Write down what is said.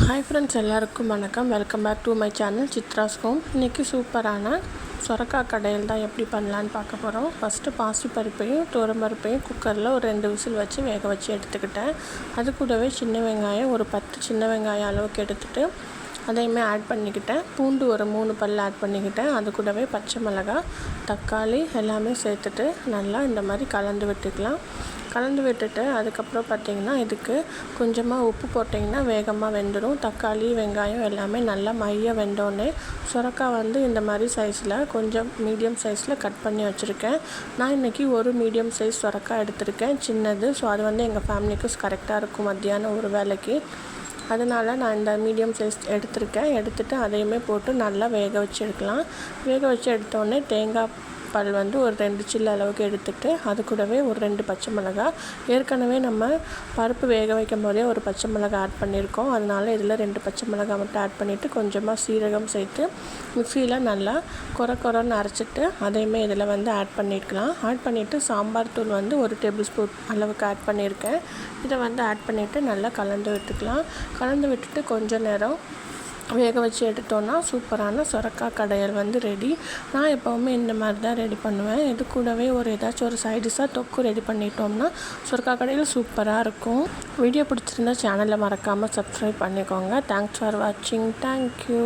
Hi friends எல்லாருக்கும் வணக்கம். Welcome back to my channel Chitra's home இன்றைக்கி சூப்பரான சொரக்காய் கடையில் தான் எப்படி பண்ணலான்னு பார்க்க போகிறோம் ஃபஸ்ட்டு பாசி பருப்பையும் பருப்பையும் குக்கரில் ஒரு ரெண்டு விசில் வச்சு வேக வச்சு எடுத்துக்கிட்டேன். அது கூடவே சின்ன வெங்காயம் ஒரு பத்து சின்ன வெங்காயம் அளவுக்கு எடுத்துகிட்டு அதையுமே ஆட் பண்ணிக்கிட்டேன். பூண்டு ஒரு மூணு பல் ஆட் பண்ணிக்கிட்டேன். அது கூடவே பச்சை மிளகாய் தக்காளி எல்லாமே சேர்த்துட்டு நல்லா இந்த மாதிரி கலந்து விட்டுக்கலாம். கலந்து விட்டுட்டு அதுக்கப்புறம் பார்த்திங்கன்னா இதுக்கு கொஞ்சமாக உப்பு போட்டிங்கன்னா வேகமாக வெந்துடும் தக்காளி வெங்காயம் எல்லாமே நல்லா மைய வெந்தோடனே சுரக்காய் வந்து இந்த மாதிரி சைஸில் கொஞ்சம் மீடியம் சைஸில் கட் பண்ணி வச்சுருக்கேன். நான் இன்றைக்கி ஒரு மீடியம் சைஸ் சுரக்காய் எடுத்திருக்கேன். சின்னது. ஸோ அது வந்து எங்கள் ஃபேமிலிக்கு கரெக்டாக இருக்கும் மத்தியானம் ஒரு வேலைக்கு அதனால் நான் இந்த மீடியம் சைஸ் எடுத்திருக்கேன். எடுத்துகிட்டு அதையுமே போட்டு நல்லா வேக வச்சு எடுக்கலாம் வேக வச்சு எடுத்தோடனே தேங்காய் பல் வந்து ஒரு ரெண்டு சில்லு அளவுக்கு எடுத்துகிட்டு அது கூடவே ஒரு ரெண்டு பச்சை மிளகா. ஏற்கனவே நம்ம பருப்பு வேக வைக்கும் போதே ஒரு பச்சை மிளகா ஆட் பண்ணியிருக்கோம். அதனால் இதில் ரெண்டு பச்சை மிளகா மட்டும் ஆட் பண்ணிவிட்டு கொஞ்சமாக சீரகம் சேர்த்து மிக்சியில் நல்லா குறை குறைன்னு அரைச்சிட்டு அதையுமே இதில் வந்து ஆட் பண்ணியிருக்கலாம். ஆட் பண்ணிவிட்டு சாம்பார் தூள் வந்து ஒரு டேபிள் ஸ்பூன் அளவுக்கு ஆட் பண்ணியிருக்கேன். இதை வந்து ஆட் பண்ணிவிட்டு நல்லா கலந்து விட்டுக்கலாம். கலந்து விட்டுட்டு கொஞ்சம் நேரம் வேக வச்சு எடுத்தோன்னா சூப்பரான சுரக்காய் கடையல் வந்து ரெடி நான் எப்போவுமே இந்த மாதிரி தான் ரெடி பண்ணுவேன். இது கூடவே ஒரு ஏதாச்சும் ஒரு சைடிஷாக தொக்கு ரெடி பண்ணிட்டோம்னா சுரக்காய் கடையில் சூப்பராக இருக்கும். வீடியோ பிடிச்சிருந்தா சேனலை மறக்காமல் சப்ஸ்கிரைப் பண்ணிக்கோங்க. தேங்க்ஸ் ஃபார் வாட்சிங் தேங்க்யூ